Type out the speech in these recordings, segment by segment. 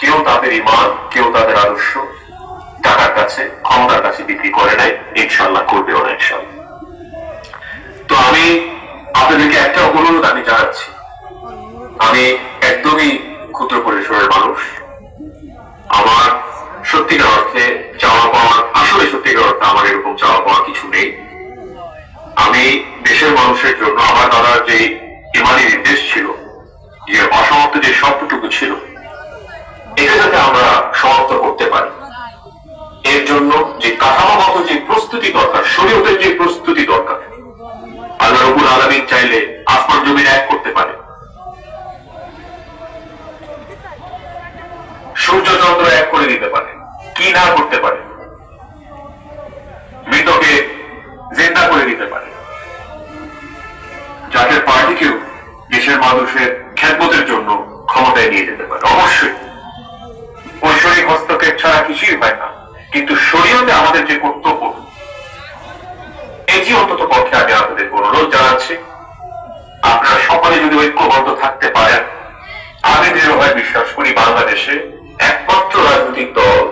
কেউ তাদের ইমান কেউ তাদের আদর্শ টাকার কাছে, ক্ষমতার কাছে বিক্রি করে নাই ইনশাল্লাহ করবে না ইনশাল্লাহ তো আমি আপনাদেরকে একটা অনুরোধ আমি জানাচ্ছি। আমি একদমই ক্ষুদ্র পরিসরের মানুষ। আমার সত্যিকার অর্থে চাওয়া পাওয়ার, আসলে সত্যিকার অর্থে আমার এরকম চাওয়া পাওয়া কিছু নেই। আমি দেশের মানুষের জন্য আমার দাদার যে ইমানি নির্দেশ ছিল, যে অসমাপ্ত যে সবটুকু ছিল আমরা সমাপ্ত করতে পারি। এর জন্য যে কাঠামোগত যে প্রস্তুতি দরকার শরীয়তের যে প্রস্তুতি দরকার, আল্লাহ রবুল আলমিন চাইলে আসমান জমিন এক করতে পারে। সূর্য চন্দ্র এক করে দিতে পারে, কি না করতে পারে, মৃতকে জেন্দা করে দিতে পারে। জাতীয় পার্টিকেও দেশের মানুষের খ্যাতমতের জন্য ক্ষমতায় নিয়ে যেতে পারে, অবশ্যই। কিছুই হয় না। কিন্তু শরীয়তে আমাদের যে কর্তব্য, এটি অন্তত পক্ষে আমি আপনাদের অনুরোধ জানাচ্ছি। আপনারা সকলে যদি ঐক্যবদ্ধ থাকতে পারেন, আমি দৃঢ়ভাবে বিশ্বাস করি বাংলাদেশে একমাত্র রাজনৈতিক দল,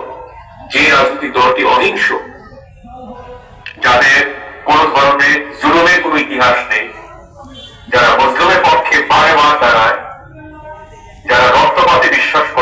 যে রাজনৈতিক দলটি অহিংস, যাদের কোন ধরনের জুলুমের কোন ইতিহাস নেই, যারা মুসলিমের পক্ষে পায় মা দাঁড়ায়, যারা রক্তপাতে বিশ্বাস করে